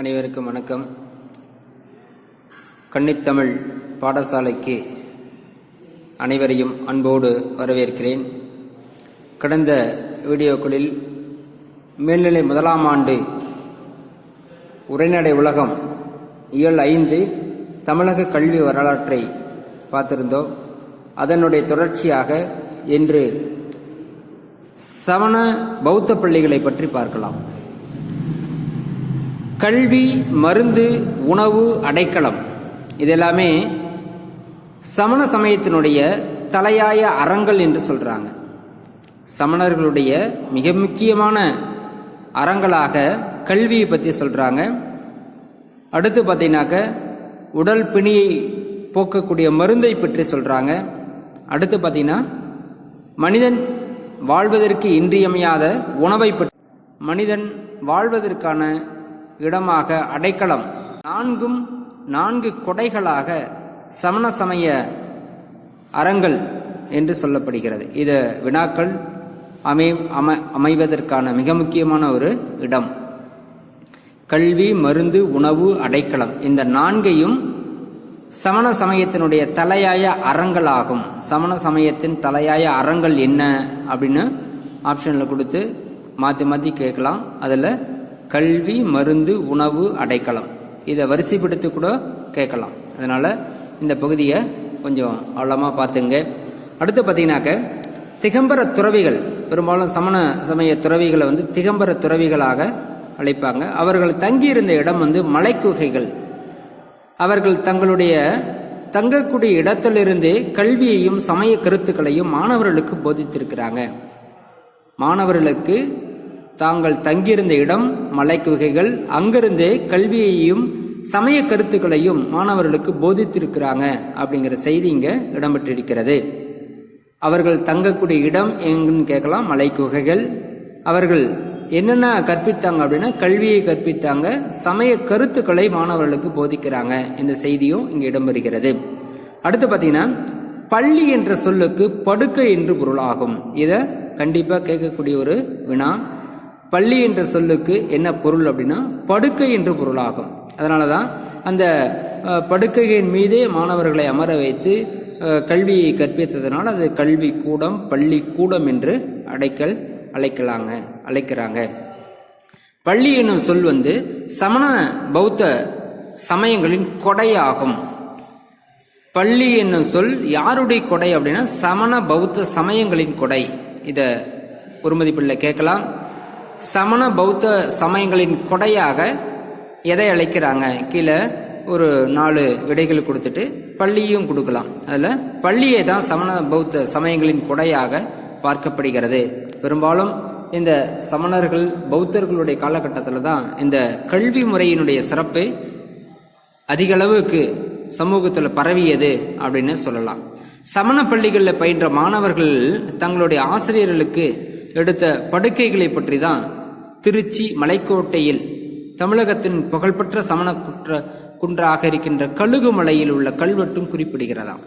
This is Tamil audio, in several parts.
அனைவருக்கும் வணக்கம். கன்னித்தமிழ் பாடசாலைக்கு அனைவரையும் அன்போடு வரவேற்கிறேன். கடந்த வீடியோக்களில் மேல்நிலை முதலாம் ஆண்டு உரைநடை உலகம் இயல் ஐந்து தமிழக கல்வி வரலாற்றை பார்த்திருந்தோம். அதனுடைய தொடர்ச்சியாக இன்று சமண பௌத்த பள்ளிகளை பற்றி பார்க்கலாம். கல்வி மருந்து உணவு அடைக்கலம். இதெல்லாமே சமண சமயத்தினுடைய தலையாய அறங்கள் என்று சொல்கிறாங்க சமணர்களுடைய மிக முக்கியமான அறங்களாக கல்வியை பற்றி சொல்கிறாங்க அடுத்து பார்த்தீங்கன்னாக்க உடல் பிணியை போக்கக்கூடிய மருந்தை பற்றி சொல்கிறாங்க அடுத்து பார்த்தீங்கன்னா மனிதன் வாழ்வதற்கு இன்றியமையாத உணவை பற்றி மனிதன் வாழ்வதற்கான இடமாக அடைக்கலம். நான்கும் நான்கு கொடைகளாக சமண சமய அறங்கள் என்று சொல்லப்படுகிறது. இது வினாக்கள் அமை அம அமைவதற்கான மிக முக்கியமான ஒரு இடம். கல்வி மருந்து உணவு அடைக்கலம். இந்த நான்கையும் சமண சமயத்தினுடைய தலையாய அறங்களாகும். சமண சமயத்தின் தலையாய அறங்கள் என்ன? அப்படின்னு ஆப்ஷனில் கொடுத்து மாற்றி மாற்றி கேட்கலாம். அதில் கல்வி மருந்து உணவு அடைக்கலம். இதை வரிசைப்படுத்தி கூட கேட்கலாம். அதனால் இந்த பகுதியை கொஞ்சம் ஆழமாக பார்த்துங்க. அடுத்து பார்த்தீங்கன்னாக்க திகம்பர துறவிகள் பெரும்பாலும் சமண சமய துறவிகளை வந்து திகம்பர துறவிகளாக அழைப்பாங்க. அவர்கள் தங்கியிருந்த இடம் வந்து மலைக்குகைகள். அவர்கள் தங்களுடைய தங்கக்கூடிய இடத்திலிருந்து கல்வியையும் சமய கருத்துக்களையும் மாணவர்களுக்கு போதித்திருக்கிறாங்க. மாணவர்களுக்கு தாங்கள் தங்கியிருந்த இடம் மலைக்குகைகள் அங்கிருந்தே கல்வியையும் சமய கருத்துக்களையும் மாணவர்களுக்கு போதித்திருக்கிறாங்க அப்படிங்கிற செய்தி இங்கே இடம்பெற்றிருக்கிறது. அவர்கள் தங்கக்கூடிய இடம் எங்குன்னு கேட்கலாம் மலைக்குகைகள் அவர்கள் என்னென்ன கற்பித்தாங்க அப்படின்னா கல்வியை கற்பித்தாங்க சமய கருத்துக்களை மாணவர்களுக்கு போதிக்கிறாங்க. இந்த செய்தியும் இங்கே இடம்பெறுகிறது. அடுத்து பார்த்தீங்கன்னா பள்ளி என்ற சொல்லுக்கு படுக்கை என்று பொருளாகும். இதை கண்டிப்பாக கேட்கக்கூடிய ஒரு வினா. பள்ளி என்ற சொல்லுக்கு என்ன பொருள் அப்படின்னா படுக்கை என்று பொருளாகும். அதனால தான் அந்த படுக்கையின் மீதே மாணவர்களை அமர வைத்து கல்வியை கற்பித்ததனால் அது கல்வி கூடம் பள்ளி கூடம் என்று அடைக்கல் அழைக்கலாங்க அழைக்கிறாங்க. பள்ளி என்னும் சொல் வந்து சமண பௌத்த சமயங்களின் கொடையாகும். பள்ளி என்னும் சொல் யாருடைய கொடை அப்படின்னா சமண பௌத்த சமயங்களின் கொடை. இதை ஒருமதிப்பில் கேட்கலாம். சமண பௌத்த சமயங்களின் கொடையாக எதை அழைக்கிறாங்க? கீழே ஒரு நாலு விடைகள் கொடுத்துட்டு பள்ளியும் கொடுக்கலாம். அதில் பள்ளியை தான் சமண பௌத்த சமயங்களின் கொடையாக பார்க்கப்படுகிறது. பெரும்பாலும் இந்த சமணர்கள் பௌத்தர்களுடைய காலகட்டத்தில் தான் இந்த கல்வி முறையினுடைய சிறப்பு அதிகளவுக்கு சமூகத்தில் பரவியது அப்படின்னு சொல்லலாம். சமண பள்ளிகளில் பயின்ற மாணவர்கள் தங்களுடைய ஆசிரியர்களுக்கு எடுத்த படுக்கைகளை பற்றி தான் திருச்சி மலைக்கோட்டையில் தமிழகத்தின் புகழ்பெற்ற சமண குற்ற குன்றாக இருக்கின்ற கழுகு மலையில் உள்ள கல்வெட்டும் குறிப்பிடுகிறதாம்.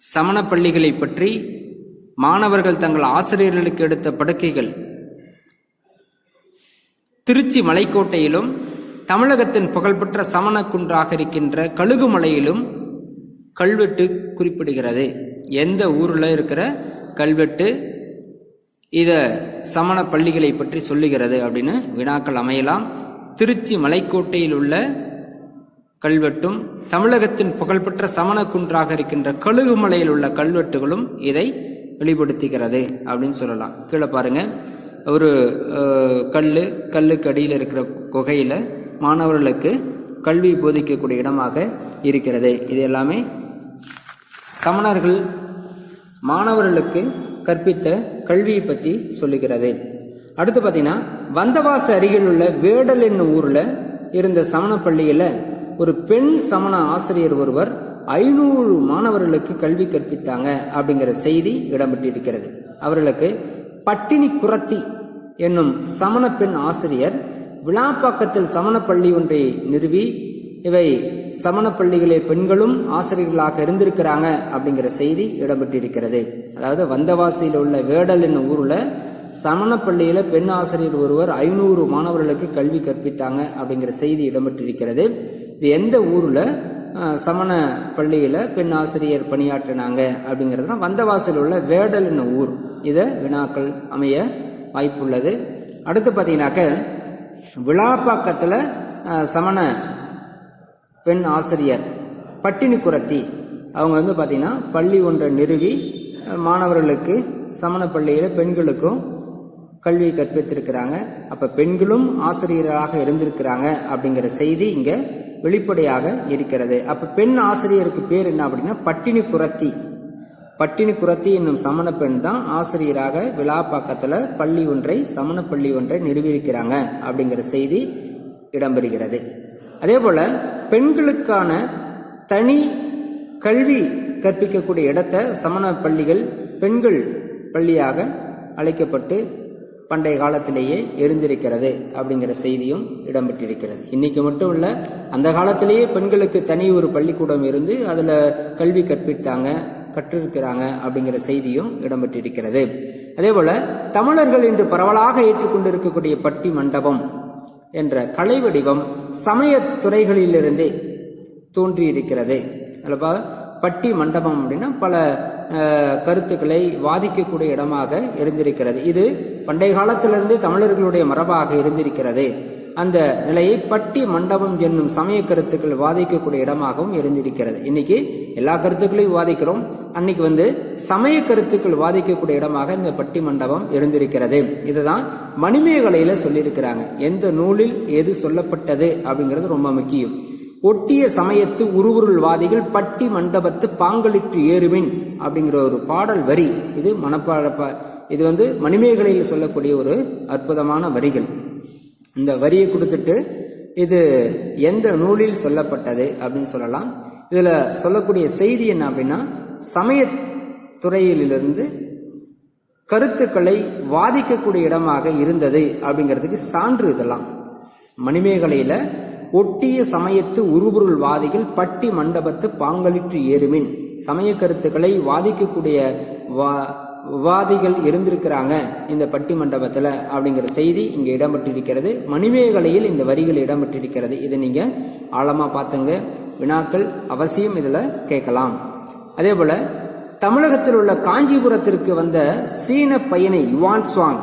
சமண பள்ளிகளை பற்றி மாணவர்கள் தங்கள் ஆசிரியர்களுக்கு எடுத்த படுக்கைகள் திருச்சி மலைக்கோட்டையிலும் தமிழகத்தின் புகழ்பெற்ற சமண குன்றாக இருக்கின்ற கழுகுமலையிலும் கல்வெட்டு குறிப்பிடுகிறது. எந்த ஊரில் இருக்கிற கல்வெட்டு இத சமண பள்ளிகளை பற்றி சொல்லுகிறது அப்படின்னு வினாக்கள் அமையலாம். திருச்சி மலைக்கோட்டையில் உள்ள கல்வெட்டும் தமிழகத்தின் புகழ்பெற்ற சமண குன்றாக இருக்கின்ற கழுகுமலையில் உள்ள கல்வெட்டுகளும் இதை வெளிப்படுத்துகிறது அப்படின்னு சொல்லலாம். கீழே பாருங்க. ஒரு கல் கல்லுக்கு அடியில் இருக்கிற குகையில் மாணவர்களுக்கு கல்வி போதிக்கக்கூடிய இடமாக இருக்கிறது. இது எல்லாமே சமணர்கள் மாணவர்களுக்கு கற்பித்த கல்வியை பற்றி சொல்லுகிறது. அடுத்து பார்த்தீங்கன்னா வந்தவாச அருகில் உள்ள வேடல் என்னும் ஊரில் இருந்த சமண பள்ளியில் ஒரு பெண் சமண ஆசிரியர் ஒருவர் ஐநூறு மாணவர்களுக்கு கல்வி கற்பித்தாங்க அப்படிங்கிற செய்தி இடம்பெற்றிருக்கிறது. அவர்களுக்கு பட்டினி குரத்தி என்னும் சமண பெண் ஆசிரியர் விழாப்பாக்கத்தில் சமண பள்ளி ஒன்றை நிறுவி இவை சமண பள்ளிகளில் பெண்களும் ஆசிரியர்களாக இருந்திருக்கிறாங்க அப்படிங்கிற செய்தி இடம்பெற்றிருக்கிறது. அதாவது வந்தவாசியில் உள்ள வேடல் என்னும் ஊரில் சமண பள்ளியில் பெண் ஆசிரியர் ஒருவர் ஐநூறு மாணவர்களுக்கு கல்வி கற்பித்தாங்க அப்படிங்கிற செய்தி இடம்பெற்றிருக்கிறது. இது எந்த ஊரில்? சமண பள்ளியில் பெண் ஆசிரியர் பணியாற்றினாங்க அப்படிங்கிறதுனா வந்தவாசியில் உள்ள வேடல் என்னும் ஊர். இதை வினாக்கள் அமைய வாய்ப்புள்ளது. அடுத்து பார்த்தீங்கன்னாக்க விழாப்பாக்கத்தில் சமண பெண் ஆசிரியர் பட்டினி குரத்தி. அவங்க வந்து பார்த்தீங்கன்னா பள்ளி ஒன்றை நிறுவி மாணவர்களுக்கு சமண பள்ளியில் பெண்களுக்கும் கல்வி கற்பித்திருக்கிறாங்க. அப்போ பெண்களும் ஆசிரியராக இருந்திருக்கிறாங்க அப்படிங்கிற செய்தி இங்கே வெளிப்படையாக இருக்கிறது. அப்போ பெண் ஆசிரியருக்கு பேர் என்ன அப்படின்னா பட்டினி குரத்தி. பட்டினி குரத்தி என்னும் சமண பெண் தான் ஆசிரியராக விழாப்பாக்கத்தில் பள்ளி ஒன்றை சமண பள்ளி ஒன்றை நிறுவியிருக்கிறாங்க அப்படிங்கிற செய்தி இடம்பெறுகிறது. அதே போல பெண்களுக்கான தனி கல்வி கற்பிக்கக்கூடிய இடத்தை சமண பள்ளிகள் பெண்கள் பள்ளியாக அழைக்கப்பட்டு பண்டைய காலத்திலேயே எழுந்திருக்கிறது அப்படிங்கிற செய்தியும் இடம்பெற்றிருக்கிறது. இன்னைக்கு மட்டும் இல்ல அந்த காலத்திலேயே பெண்களுக்கு தனி ஒரு பள்ளிக்கூடம் இருந்து அதுல கல்வி கற்பித்தாங்க கற்றிருக்கிறாங்க அப்படிங்கிற செய்தியும் இடம்பெற்றிருக்கிறது. அதே போல தமிழர்கள் இன்று பரவலாக ஏற்றுக்கொண்டிருக்கக்கூடிய பட்டி மண்டபம் என்ற கலை வடிவம் சமயத்துறைகளிலிருந்தே தோன்றியிருக்கிறது. அல்லப்பா பட்டி மண்டபம் அப்படின்னா பல கருத்துக்களை வாதிக்கக்கூடிய இடமாக இருந்திருக்கிறது. இது பண்டைய காலத்திலிருந்து தமிழர்களுடைய மரபாக இருந்திருக்கிறது. அந்த நிலையை பட்டி மண்டபம் என்னும் சமய கருத்துக்கள் வாதிக்கக்கூடிய இடமாகவும் இருந்திருக்கிறது. இன்னைக்கு எல்லா கருத்துக்களையும் வாதிக்கிறோம். அன்னைக்கு வந்து சமய கருத்துக்கள் வாதிக்கக்கூடிய இடமாக இந்த பட்டி மண்டபம் இருந்திருக்கிறது. இதுதான் மணிமேகலையில சொல்லியிருக்கிறாங்க. எந்த நூலில் எது சொல்லப்பட்டது அப்படிங்கிறது ரொம்ப முக்கியம். ஒட்டிய சமயத்து உருவுருள்வாதிகள் பட்டி மண்டபத்து பாங்களிற்று ஏறுவின் அப்படிங்கிற ஒரு பாடல் வரி. இது மனப்பாட இது வந்து மணிமேகலையில் சொல்லக்கூடிய ஒரு அற்புதமான வரிகள். இந்த வரியை கொடுத்துட்டு இது எந்த நூலில் சொல்லப்பட்டது அப்படின்னு சொல்லலாம். இதில் சொல்லக்கூடிய செய்தி என்ன அப்படின்னா சமயத்துறையிலிருந்து கருத்துக்களை வாதிக்கக்கூடிய இடமாக இருந்தது அப்படிங்கிறதுக்கு சான்று இதெல்லாம். மணிமேகலையில் ஒட்டிய சமயத்து உருபொருள் வாதிகள் பட்டி மண்டபத்து பாங்களிற்று ஏறுமின். சமய கருத்துக்களை வாதிக்கக்கூடிய வா- விவாதிகள் இருந்திருக்கிறாங்க இந்த பட்டி மண்டபத்தில் அப்படிங்கிற செய்தி இங்கே இடம்பெற்றிருக்கிறது. மணிமேகலையில் இந்த வரிகள் இடம்பெற்றிருக்கிறது. இதை நீங்கள் ஆழமாக பார்த்துங்க. வினாக்கள் அவசியம் இதில் கேட்கலாம். அதே போல் தமிழகத்தில் உள்ள காஞ்சிபுரத்திற்கு வந்த சீன பயணி யுவான் சுவாங்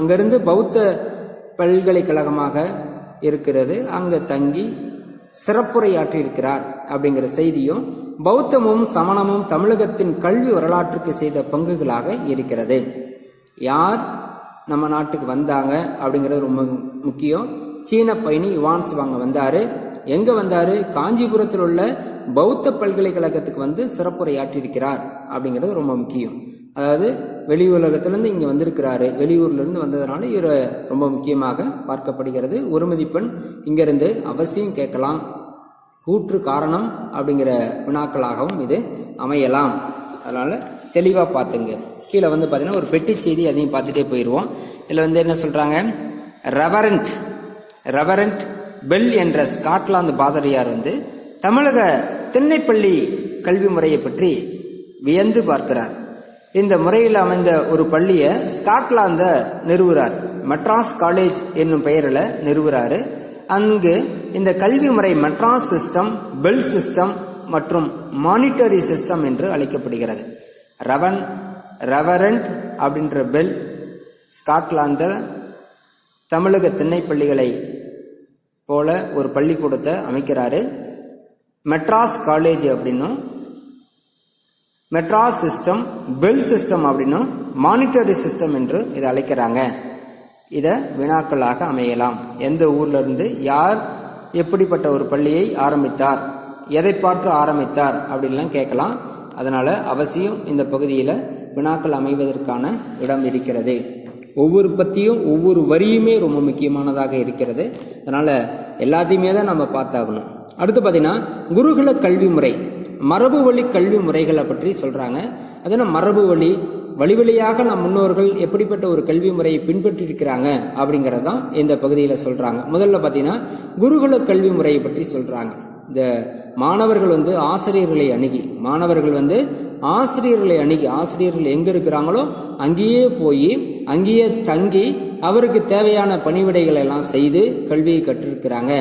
அங்கிருந்து பௌத்த பல்கலைக்கழகமாக இருக்கிறது. அங்கே தங்கி சிறப்புரையாற்றியிருக்கிறார் அப்படிங்கிற செய்தியும் பௌத்தமும் சமணமும் தமிழகத்தின் கல்வி வரலாற்றுக்கு செய்த பங்குகளாக இருக்கிறது. யார் நம்ம நாட்டுக்கு வந்தாங்க அப்படிங்கிறது ரொம்ப முக்கியம். சீன பயணி யுவான் வாங்க வந்தார். எங்கே வந்தார்? காஞ்சிபுரத்தில் உள்ள பௌத்த பல்கலைக்கழகத்துக்கு வந்து சிறப்புரையாற்றியிருக்கிறார் அப்படிங்கிறது ரொம்ப முக்கியம். அதாவது வெளி உலகத்திலேருந்து இங்கே வந்திருக்கிறாரு. வெளியூர்லேருந்து வந்ததுனால இவர் ரொம்ப முக்கியமாக பார்க்கப்படுகிறது. ஒரு மதிப்பெண் இங்கேருந்து அவசியம் கேட்கலாம். கூற்று காரணம் அப்படிங்கிற வினாக்களாகவும் இது அமையலாம். அதனால் தெளிவாக பார்த்துங்க. கீழே வந்து பார்த்தீங்கன்னா ஒரு பெட்டி செய்தி அதையும் பார்த்துட்டே போயிடுவோம் இதில் வந்து என்ன சொல்கிறாங்க ரெவரண்ட் ரெவரண்ட் பெல் என்ற ஸ்காட்லாந்து பாதிரியார் வந்து தமிழக திண்ணைப்பள்ளி கல்வி முறையை பற்றி வியந்து பார்க்கிறார். இந்த முறையில் அமைந்த ஒரு பள்ளியை ஸ்காட்லாந்தை நிறுவுறார். மெட்ராஸ் காலேஜ் என்னும் பெயரில் நிறுவுறாரு. அங்கு இந்த கல்வி முறை மெட்ராஸ் சிஸ்டம் பெல் சிஸ்டம் மற்றும் மானிட்டரி சிஸ்டம் என்று அழைக்கப்படுகிறது. ரவன் ரெவரண்ட் அப்படின்ற பெல் ஸ்காட்லாந்தில் தமிழக திண்ணைப்பள்ளிகளை போல ஒரு பள்ளிக்கூடத்தை அமைக்கிறாரு. மெட்ராஸ் காலேஜ் அப்படின்னும் மெட்ராஸ் சிஸ்டம் பெல் சிஸ்டம் அப்படின்னும் மானிட்டரி சிஸ்டம் என்று இதை அழைக்கிறாங்க. இதை வினாக்களாக அமையலாம். எந்த ஊர்ல இருந்து யார் எப்படிப்பட்ட ஒரு பள்ளியை ஆரம்பித்தார் எதை பார்த்து ஆரம்பித்தார் அப்படின்லாம் கேட்கலாம். அதனால் அவசியம் இந்த பகுதியில் வினாக்கள் அமைவதற்கான இடம் இருக்கிறது. ஒவ்வொரு பற்றியும் ஒவ்வொரு வரியுமே ரொம்ப முக்கியமானதாக இருக்கிறது. அதனால் எல்லாத்தையுமே தான் நம்ம பார்த்தாகணும். அடுத்து பார்த்தீங்கன்னா குருகுல கல்வி முறை. மரபு வழி கல்வி முறைகளை பற்றி சொல்கிறாங்க அதனால் மரபு வழி வழி வழியாக நம் முன்னோர்கள் எப்படிப்பட்ட ஒரு கல்வி முறையை பின்பற்றி இருக்கிறாங்க அப்படிங்கிறது தான் இந்த பகுதியில் சொல்கிறாங்க முதல்ல பார்த்தீங்கன்னா குருகுல கல்வி முறையை பற்றி சொல்கிறாங்க இந்த மாணவர்கள் வந்து ஆசிரியர்களை அணுகி மாணவர்கள் வந்து ஆசிரியர்களை அணுகி ஆசிரியர்கள் எங்கே இருக்கிறாங்களோ அங்கேயே போய் அங்கேயே தங்கி அவருக்கு தேவையான பணிவிடைகளை எல்லாம் செய்து கல்வியை கற்றிருக்கிறாங்க.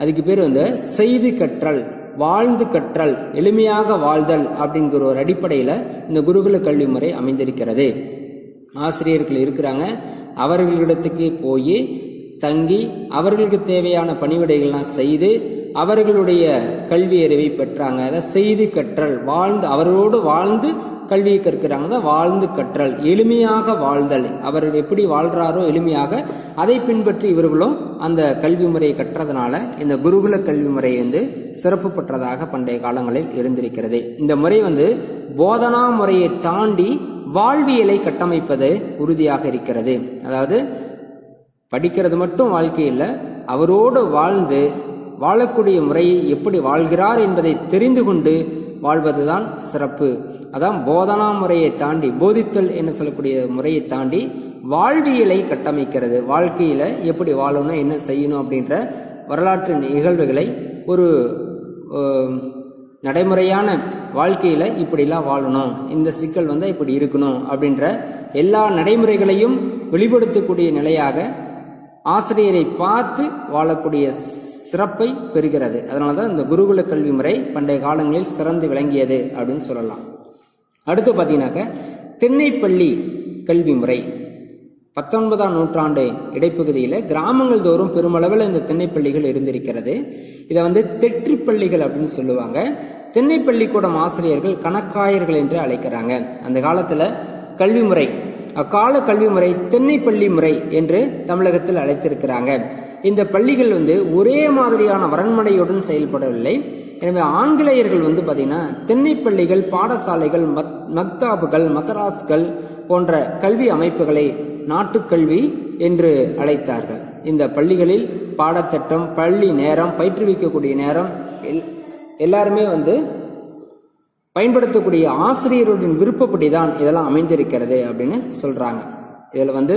அதுக்கு பேர் வந்து செய்து கற்றல். வாழ்ந்து கற்றல் எளிமையாக வாழ்தல் அப்படிங்கிற ஒரு அடிப்படையில் இந்த குருகுல கல்வி முறை அமைந்திருக்கிறது. ஆசிரியர்கள் இருக்கிறாங்க. அவர்களிடத்துக்கு போய் தங்கி அவர்களுக்கு தேவையான பணிவிடைகள்லாம் செய்து அவர்களுடைய கல்வி அறிவை பெற்றாங்க. அதை செய்து கற்றல் வாழ்ந்து அவரோடு வாழ்ந்து கல்வியை கற்கிறாங்க. தான் வாழ்ந்து கற்றல். எளிமையாக வாழ்தல். அவர் எப்படி வாழ்றாரோ எளிமையாக அதை பின்பற்றி இவர்களும் அந்த கல்வி முறையை கற்றதுனால இந்த குருகுல கல்வி முறை வந்து சிறப்பு பெற்றதாக பண்டைய காலங்களில் இருந்திருக்கிறது. இந்த முறை வந்து போதனா முறையை தாண்டி வாழ்வியலை கட்டமைப்பது உறுதியாக இருக்கிறது. அதாவது படிக்கிறது மட்டும் வாழ்க்கையில் அவரோடு வாழ்ந்து வாழக்கூடிய முறையை எப்படி வாழ்கிறார் என்பதை தெரிந்து கொண்டு வாழ்வதுதான் சிறப்பு. அதான் போதனா முறையை தாண்டி போதித்தல் என்று சொல்லக்கூடிய முறையை தாண்டி வாழ்வியலை கட்டமைக்கிறது. வாழ்க்கையில் எப்படி வாழணும் என்ன செய்யணும் அப்படின்ற வரலாற்று நிகழ்வுகளை ஒரு நடைமுறையான வாழ்க்கையில் இப்படிலாம் வாழணும். இந்த சிக்கல் வந்து இப்படி இருக்கணும் அப்படின்ற எல்லா நடைமுறைகளையும் வெளிப்படுத்தக்கூடிய நிலையாக ஆசிரியரை பார்த்து வாழக்கூடிய சிறப்பை பெறுகிறது. அதனால தான் இந்த குருகுல கல்வி முறை பண்டைய காலங்களில் சிறந்து விளங்கியது அப்படின்னு சொல்லலாம். அடுத்து பார்த்தீங்கன்னாக்க திண்ணைப்பள்ளி கல்வி முறை. பத்தொன்பதாம் நூற்றாண்டு இடைப்பகுதியில் கிராமங்கள் தோறும் பெருமளவில் இந்த திண்ணைப்பள்ளிகள் இருந்திருக்கிறது. இதை வந்து தெற்றிப்பள்ளிகள் அப்படின்னு சொல்லுவாங்க. திண்ணைப்பள்ளிக்கூடம் ஆசிரியர்கள் கணக்காயர்கள் என்று அழைக்கிறாங்க. அந்த காலத்தில் கல்வி முறை அக்கால கல்வி முறை திண்ணைப்பள்ளி முறை என்று தமிழகத்தில் அழைத்திருக்கிறாங்க. இந்த பள்ளிகள் வந்து ஒரே மாதிரியான வரண்மனையுடன் செயல்படவில்லை. எனவே ஆங்கிலேயர்கள் வந்து பார்த்தீங்கன்னா திண்ணைப்பள்ளிகள் பாடசாலைகள் மத் மக்தாபுகள் மதராஸ்கள் போன்ற கல்வி அமைப்புகளை நாட்டுக்கல்வி என்று அழைத்தார்கள். இந்த பள்ளிகளில் பாடத்திட்டம் பள்ளி நேரம் பயிற்றுவிக்கக்கூடிய நேரம் எல்- எல்லாருமே வந்து பயன்படுத்தக்கூடிய ஆசிரியருடன் விருப்பப்படி தான் இதெல்லாம் அமைந்திருக்கிறது அப்படின்னு சொல்கிறாங்க இதில் வந்து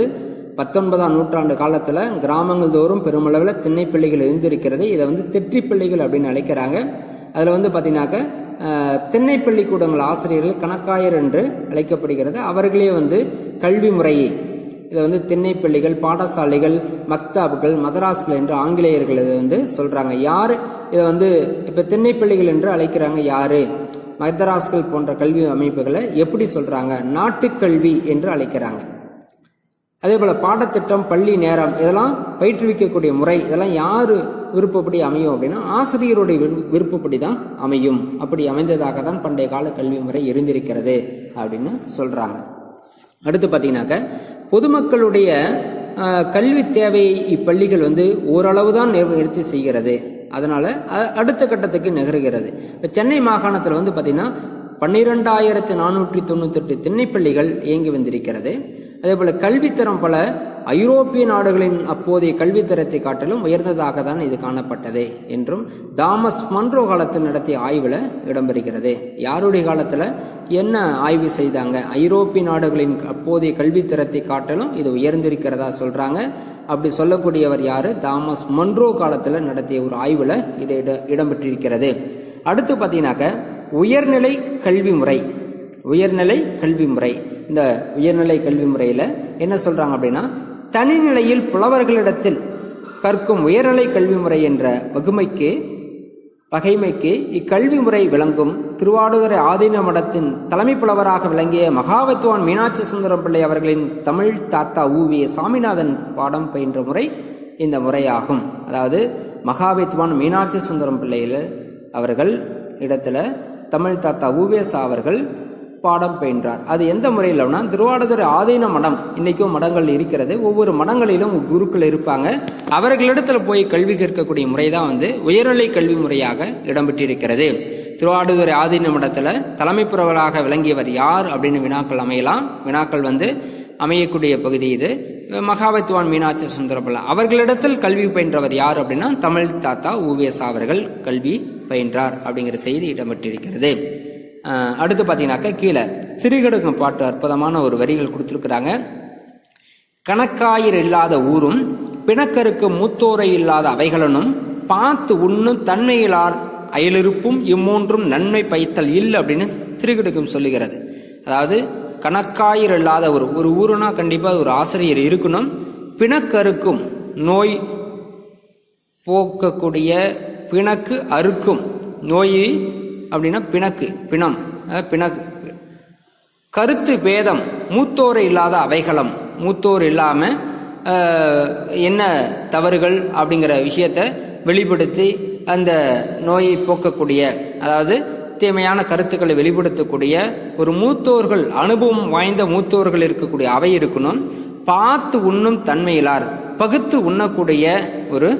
பத்தொன்பதாம் நூற்றாண்டு காலத்தில் கிராமங்கள் தோறும் பெருமளவில் திண்ணைப்பள்ளிகள் இருந்திருக்கிறது இதை வந்து தெற்றிப்பள்ளிகள் அப்படின்னு அழைக்கிறாங்க. அதில் வந்து பார்த்தீங்கன்னாக்க அஹ், திண்ணைப்பள்ளிக்கூடங்கள் ஆசிரியர்கள் கணக்காயர் என்று அழைக்கப்படுகிறது. அவர்களே வந்து கல்வி முறையை இதை வந்து திண்ணைப்பள்ளிகள் பாடசாலைகள் மக்தாபுகள் மதராஸ்கள் என்று ஆங்கிலேயர்கள் இதை வந்து சொல்கிறாங்க யார்? இதை வந்து இப்போ திண்ணைப்பள்ளிகள் என்று அழைக்கிறாங்க யார்? மதராஸ்கள் போன்ற கல்வி அமைப்புகளை எப்படி சொல்கிறாங்க நாட்டுக்கல்வி என்று அழைக்கிறாங்க. அதே போல் பாடத்திட்டம் பள்ளி நேரம் இதெல்லாம் பயிற்றுவிக்கக்கூடிய முறை இதெல்லாம் யார் விருப்பப்படி அமையும் அப்படின்னா ஆசிரியருடைய விரு- விருப்பப்படி தான் அமையும். அப்படி அமைந்ததாக தான் பண்டைய கால கல்வி முறை இருந்திருக்கிறது அப்படின்னு சொல்கிறாங்க அடுத்து பார்த்தீங்கன்னாக்க பொதுமக்களுடைய கல்வி தேவையை இப்பள்ளிகள் வந்து ஓரளவு தான் நிவர்த்தி செய்கிறது. அதனால் அடுத்த கட்டத்துக்கு நகருகிறது. இப்போ சென்னை மாகாணத்தில் வந்து பார்த்திங்கன்னா பன்னிரெண்டாயிரத்து நானூற்றி தொண்ணூத்தெட்டு திண்ணைப்பள்ளிகள் இயங்கி வந்திருக்கிறது. அதே போல் கல்வித்தரம் பல ஐரோப்பிய நாடுகளின் அப்போதைய கல்வித்தரத்தை காட்டிலும் உயர்ந்ததாக தான் இது காணப்பட்டது என்றும் தாமஸ் மன்றோ காலத்தில் நடத்திய ஆய்வில் இடம்பெறுகிறது. யாருடைய காலத்தில் என்ன ஆய்வு செய்தாங்க? ஐரோப்பிய நாடுகளின் அப்போதைய கல்வித்தரத்தை காட்டிலும் இது உயர்ந்திருக்கிறதா சொல்கிறாங்க அப்படி சொல்லக்கூடியவர் யார்? தாமஸ் மன்றோ காலத்தில் நடத்திய ஒரு ஆய்வில் இது இட இடம்பெற்றிருக்கிறது. அடுத்து பார்த்தீங்கன்னாக்க உயர்நிலை கல்வி முறை. உயர்நிலை கல்வி முறை. இந்த உயர்நிலை கல்வி முறையில் என்ன சொல்கிறாங்க அப்படின்னா தனிநிலையில் புலவர்களிடத்தில் கற்கும் உயர்நிலை கல்வி முறை என்ற வகுமைக்கு வகைமைக்கு இக்கல்வி முறை விளங்கும். திருவாடுதுறை ஆதீன மடத்தின் தலைமை புலவராக விளங்கிய மகாவித்வான் மீனாட்சி சுந்தரம் பிள்ளை அவர்களின் தமிழ் தாத்தா ஊவிய சாமிநாதன் பாடம் பயின்ற முறை இந்த முறையாகும். அதாவது மகாவித்வான் மீனாட்சி சுந்தரம் பிள்ளையில் அவர்கள் இடத்துல தமிழ் தாத்தா ஊவேசா அவர்கள் பாடம் பயின்றார். அது எந்த முறையில்னா திருவாடுதுறை ஆதீன மடம். இன்னைக்கும் மடங்கள் இருக்கிறது. ஒவ்வொரு மடங்களிலும் குருக்கள் இருப்பாங்க. அவர்களிடத்துல போய் கல்வி கற்கக்கூடிய முறை தான் வந்து உயர்நிலை கல்வி முறையாக இடம்பெற்றிருக்கிறது. திருவாடுதுறை ஆதீன மடத்துல தலைமை புறவராக விளங்கியவர் யார் அப்படின்னு வினாக்கள் அமையலாம். வினாக்கள் வந்து அமையக்கூடிய பகுதி இது. மகாபத்வான் மீனாட்சி சுந்தரபிள்ளை அவர்களிடத்தில் கல்வி பயின்றவர் யார் அப்படின்னா தமிழ் தாத்தா ஊவேசா அவர்கள் கல்வி பயின்றார் அப்படிங்கிற செய்தி இடம்பெற்றிருக்கிறது. அடுத்து பார்த்தீங்கன்னாக்கா கீழே திருகடுக்கும் பாட்டு அற்புதமான ஒரு வரிகள் கொடுத்துருக்குறாங்க. கணக்காயிர் இல்லாத ஊரும் பிணக்கருக்கு மூத்தோரை இல்லாத அவைகளனும் பார்த்து உண்ணும் தன்மையிலார் அயலிருப்பும் இம்மூன்றும் நன்மை பைத்தல் இல்லை அப்படின்னு திருகிடுக்கும் சொல்லுகிறது. அதாவது கணக்காயிர் இல்லாத ஒரு ஒரு ஊருனா கண்டிப்பாக ஒரு ஆசிரியர் இருக்கணும். பிணக்கருக்கும் நோய் போக்கக்கூடிய பிணக்கு அறுக்கும் நோயை அப்படின்னா பிணக்கு பிணம் பிணக்கு. கருத்து பேதம் மூத்தோர் இல்லாத அவைகளம். மூத்தோர் இல்லாமல் என்ன தவறுகள் அப்படிங்கிற விஷயத்த வெளிப்படுத்தி அந்த நோயை போக்கக்கூடிய அதாவது தீமையான கருத்துக்களை வெளிப்படுத்தக்கூடிய ஒரு மூத்தோர்கள் அனுபவம் வாய்ந்த மூத்தோர்கள் இருக்கக்கூடிய அவை இருக்கணும். பார்த்து உண்ணும் தன்மையிலார் பகுத்து உண்ணக்கூடிய ஒரு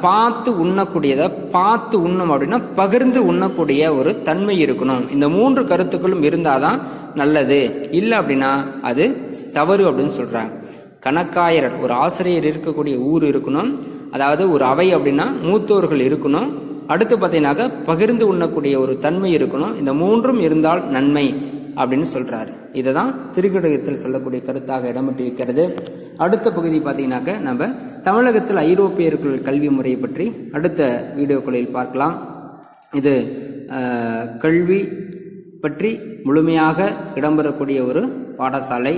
பார்த்து உண்ணக்கூடியதை பார்த்து உண்ணும் அப்படின்னா பகிர்ந்து உண்ணக்கூடிய ஒரு தன்மை இருக்கணும். இந்த மூன்று கருத்துக்களும் இருந்தாதான் நல்லது. இல்லை அப்படின்னா அது தவறு அப்படின்னு சொல்கிறாங்க கணக்காயர் ஒரு ஆசிரியர் இருக்கக்கூடிய ஊர் இருக்கணும். அதாவது ஒரு அவை அப்படின்னா மூத்தோர்கள் இருக்கணும். அடுத்து பார்த்தீங்கன்னாக்க பகிர்ந்து உண்ணக்கூடிய ஒரு தன்மை இருக்கணும். இந்த மூன்றும் இருந்தால் நன்மை அப்படின்னு சொல்கிறாரு இதை தான் திருக்கடகத்தில் சொல்லக்கூடிய கருத்தாக இடம்பெற்றிருக்கிறது அடுத்த பகுதி பார்த்தீங்கன்னாக்க நம்ம தமிழகத்தில் ஐரோப்பியர்கள் கல்வி முறையை பற்றி அடுத்த வீடியோக்களில் பார்க்கலாம். இது கல்வி பற்றி முழுமையாக இடம்பெறக்கூடிய ஒரு பாடசாலை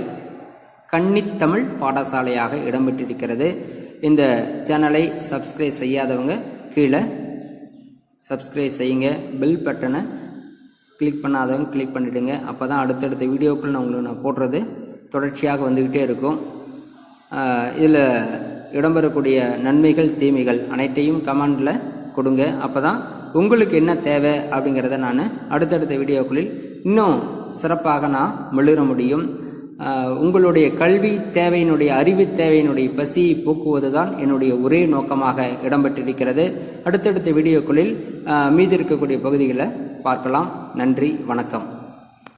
கன்னித்தமிழ் பாடசாலையாக இடம்பெற்றிருக்கிறது. இந்த சேனலை சப்ஸ்கிரைப் செய்யாதவங்க கீழே சப்ஸ்கிரைப் செய்யுங்க பெல் பட்டனை கிளிக் பண்ணாதவங்க கிளிக் பண்ணிவிடுங்க அப்போ தான் அடுத்தடுத்த வீடியோக்கள் நான் உங்களுக்கு நான் போடுறது. தொடர்ச்சியாக வந்துக்கிட்டே இருக்கும். இதில் இடம்பெறக்கூடிய நன்மைகள் தீமைகள் அனைத்தையும் கமெண்டில் கொடுங்க. அப்போ தான் உங்களுக்கு என்ன தேவை அப்படிங்கிறத நான் அடுத்தடுத்த வீடியோக்களில் இன்னும் சிறப்பாக நான் மெழுற முடியும். உங்களுடைய கல்வி தேவையினுடைய அறிவு தேவையினுடைய பசியை போக்குவது தான் என்னுடைய ஒரே நோக்கமாக இடம்பெற்றிருக்கிறது. அடுத்தடுத்த வீடியோக்களில் மீதி இருக்கக்கூடிய பகுதிகளை பார்க்கலாம். நன்றி வணக்கம்.